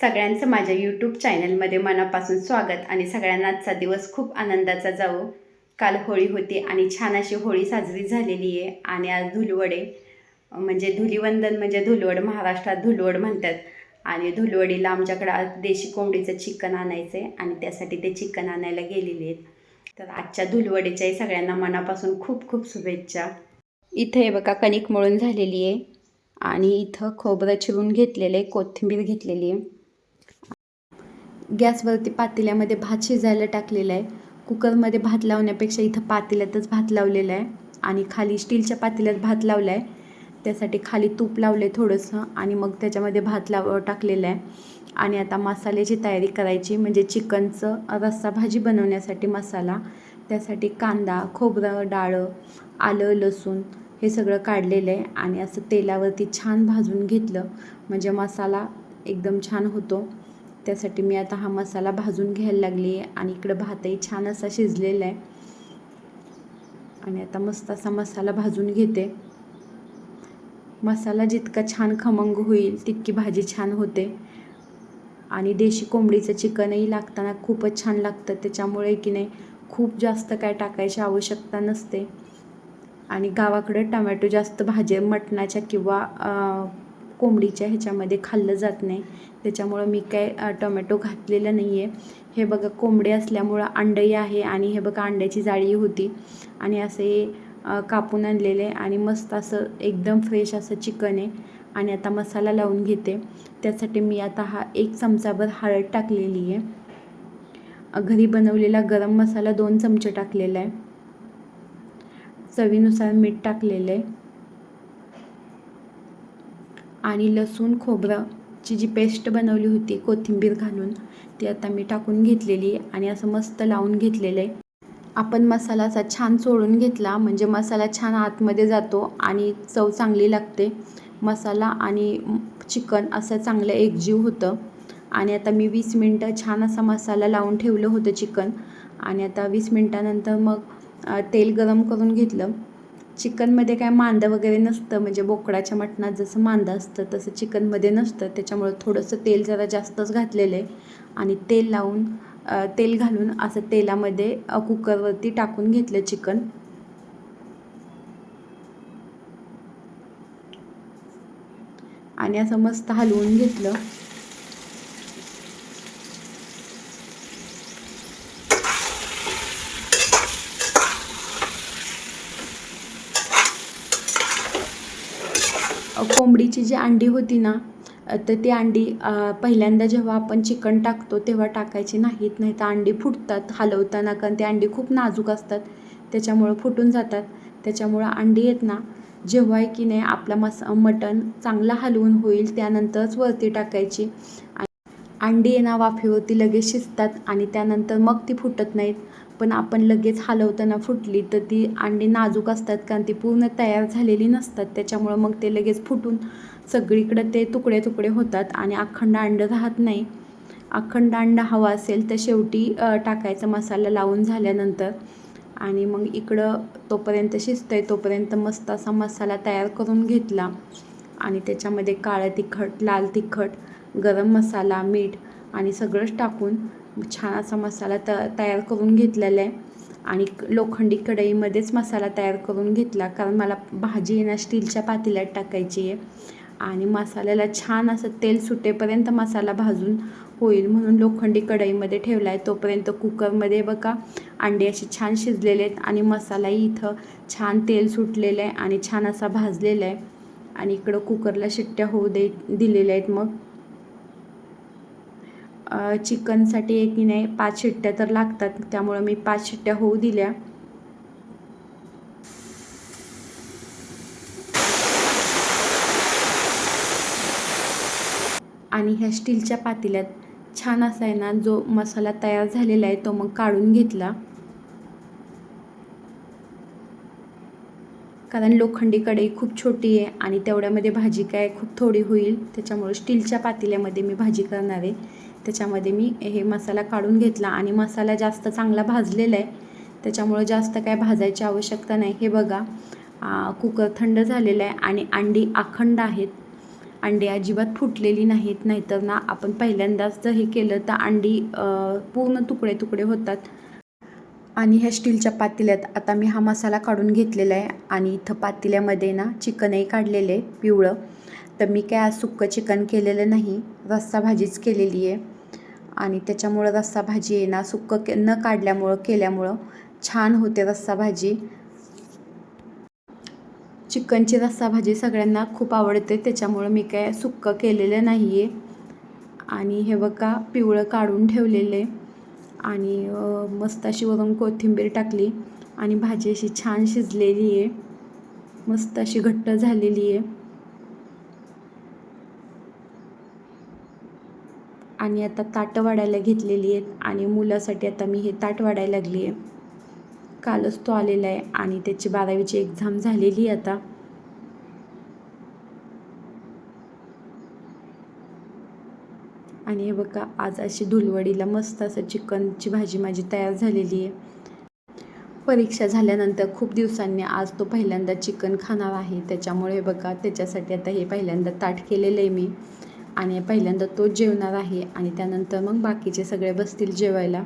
सगळ्यांचं माझ्या यूट्यूब चॅनलमध्ये मनापासून स्वागत आणि सगळ्यांना आजचा दिवस खूप आनंदाचा जावो. काल होळी होती आणि छान अशी होळी साजरी झालेली आहे आणि आज धुलवडे म्हणजे धुलीवंदन म्हणजे धुलवड महाराष्ट्रात धुलवड म्हणतात. आणि धुलवडीला आमच्याकडं आज देशी कोंबडीचं चिकन आणायचं आहे आणि त्यासाठी ते चिकन आणायला गेलेले आहेत. तर आजच्या धुलवडीच्याही सगळ्यांना मनापासून खूप खूप शुभेच्छा. इथं हे बघा कणिक मळून झालेली आहे आणि इथं खोबरं चिरून घेतलेलं आहे कोथिंबीर घेतलेली आहे. गॅसवरती पातेल्यामध्ये भात शिजायला टाकलेला आहे. कुकरमध्ये भात लावण्यापेक्षा इथं पातेल्यातच भात लावलेला आहे. आणि खाली स्टीलच्या पातेल्यात भात लावला आहे. त्यासाठी खाली तूप लावलं आहे थोडंसं आणि मग त्याच्यामध्ये भात लाव टाकलेला आहे. आणि आता मसाल्याची तयारी करायची म्हणजे चिकनचं रस्सा भाजी बनवण्यासाठी मसाला त्यासाठी कांदा खोबरं डाळं आलं लसूण हे सगळं काढलेलं आहे. आणि असं तेलावरती छान भाजून घेतलं म्हणजे मसाला एकदम छान होतो. त्यासाठी मी आता हा मसाला भाजून घ्यायला लागली आहे आणि इकडं भातही छान असा शिजलेला आहे. आणि आता मस्त असा मसाला भाजून घेते. मसाला जितका छान खमंग होईल तितकी भाजी छान होते. आणि देशी कोंबडीचं चिकनही लागताना खूपच छान लागतं त्याच्यामुळे की नाही खूप जास्त काय टाकायची आवश्यकता नसते. आणि गावाकडं टमॅटो जास्त भाजी मटणाच्या किंवा कोंबडीच्या ह्याच्यामध्ये खाल्लं जात नाही. त्याच्यामुळं मी काय टोमॅटो घातलेलं नाही आहे हे बघा कोंबडे असल्यामुळं अंडही आहे आणि हे बघा अंड्याची जाळी होती. आणि असे कापून आणलेले आणि मस्त असं एकदम फ्रेश असं चिकन आहे. आणि आता मसाला लावून घेते. त्यासाठी मी आता हा एक चमचाभर हळद टाकलेली आहे. घरी बनवलेला गरम मसाला दोन चमचे टाकलेला आहे. चवीनुसार मीठ टाकलेलं आहे. आणि लसूण खोबरंची जी पेस्ट बनवली होती कोथिंबीर घालून ती आता मी टाकून घेतलेली आणि असं मस्त लावून घेतलेलं आहे. आपण मसाला असा छान सोडून घेतला म्हणजे मसाला छान आतमध्ये जातो आणि चव चांगली लागते. मसाला आणि चिकन असं चांगलं एकजीव होतं. आणि आता मी वीस मिनटं छान असा मसाला लावून ठेवलं होतं चिकन. आणि आता वीस मिनटानंतर मग तेल गरम करून घेतलं. चिकनमध्ये काय मांदं वगैरे नसतं म्हणजे बोकडाच्या मटणात जसं मांदं असतं तसं चिकनमध्ये नसतं. त्याच्यामुळं थोडंसं तेल जरा जास्तच घातलेलं आहे. आणि तेल लावून तेल घालून असं तेलामध्ये कुकरवरती टाकून घेतलं चिकन. आणि असं मस्त हलवून घेतलं. कोंबडीची जी अंडी होती ना तर ती अंडी पहिल्यांदा जेव्हा आपण चिकन टाकतो तेव्हा टाकायची नाहीत नाही तर अंडी फुटतात हलवताना कारण ते अंडी खूप नाजूक असतात. त्याच्यामुळं फुटून जातात. त्याच्यामुळं अंडी येत ना जेव्हा आहे की नाही आपला मस मटण चांगला हलवून होईल त्यानंतरच वरती टाकायची. अंडी येणा ना वाफेवरती लगेच शिजतात आणि त्यानंतर मग ती फुटत नाहीत. पण आपण लगेच हलवताना फुटली तर ती अंडी नाजूक असतात कारण ती पूर्ण तयार झालेली नसतात. त्याच्यामुळं मग ते लगेच फुटून सगळीकडं ते तुकडे तुकडे होतात आणि अखंड अंड राहत नाही. अखंड अंड हवा असेल तर शेवटी टाकायचा मसाला लावून झाल्यानंतर. आणि मग इकडं तोपर्यंत शिजतं आहे तोपर्यंत मस्त असा मसाला तयार करून घेतला. आणि त्याच्यामध्ये काळं तिखट लाल तिखट गरम मसाला मीठ आणि सगळंच टाकून छान असा मसाला त तयार करून घेतलेला आहे. आणि लोखंडी कढईमध्येच मसाला तयार करून घेतला कारण मला भाजी ना स्टीलच्या पातेल्यात टाकायची आहे. आणि मसाल्याला छान असं तेल सुटेपर्यंत मसाला भाजून होईल म्हणून लोखंडी कढईमध्ये ठेवला आहे तोपर्यंत कुकरमध्ये बघा अंडे असे छान शिजलेले आहेत आणि मसालाही इथं छान तेल सुटलेलं आहे आणि छान असा भाजलेला आहे. आणि इकडं कुकरला शिट्ट्या होऊ दे दिलेल्या आहेत मग. चिकनसाठी एक की नाही पाच शिट्ट्या तर लागतात. त्यामुळं मी पाच शिट्ट्या होऊ दिल्या. आणि ह्या स्टीलच्या पातेल्यात छान असा आहे ना जो मसाला तयार झालेला आहे तो मग काढून घेतला. कारण लोखंडी कढई खूप छोटी आहे आणि तेवढ्यामध्ये भाजी काय खूप थोडी होईल त्याच्यामुळे स्टीलच्या पातेल्यामध्ये मी भाजी करणार आहे. त्याच्यामध्ये मी हे मसाला काढून घेतला आणि मसाला जास्त चांगला भाजलेला आहे. त्याच्यामुळं जास्त काय भाजायची आवश्यकता नाही. हे बघा कुकर थंड झालेलं आहे आणि अंडी अखंड आहेत. अंडी अजिबात फुटलेली नाहीत नाहीतर ना आपण पहिल्यांदाच जर हे केलं तर अंडी पूर्ण तुकडे तुकडे होतात. आणि ह्या स्टीलच्या पातेल्यात आता मी हा मसाला काढून घेतलेला आहे आणि इथं पातेल्यामध्ये ना चिकनही काढलेलं आहे पिवळं. तर मी काय आज सुक्कं चिकन केलेलं नाही रस्सा भाजीच केलेली आहे. आणि त्याच्यामुळं रस्सा भाजी आहे ना सुक्कं के न काढल्यामुळं केल्यामुळं छान होते रस्सा भाजी. चिकनची रस्सा भाजी सगळ्यांना खूप आवडते त्याच्यामुळं मी काय सुक्कं केलेलं नाही आहे आणि हे बघा पिवळं काढून ठेवलेलं आहे. आणि मस्त अशी वरून कोथिंबीर टाकली आणि भाजी अशी छान शिजलेली आहे. मस्त अशी घट्ट झालेली आहे. आणि आता ताटं वाढायला घेतलेली आहेत आणि मुलासाठी आता मी हे ताट वाढायला लागली आहे. कालच तो आलेला आहे आणि त्याची बारावीची एक्झाम झालेली आहे आता. आणि हे बघा आज अशी धुलवडीला मस्त असं चिकनची भाजी माझी तयार झालेली आहे. परीक्षा झाल्यानंतर खूप दिवसांनी आज तो पहिल्यांदा चिकन खाणार आहे. त्याच्यामुळे हे बघा त्याच्यासाठी आता हे पहिल्यांदा ताट केलेलं आहे मी. आणि पहिल्यांदा तो जेवणार आहे आणि त्यानंतर मग बाकीचे सगळे बसतील जेवायला.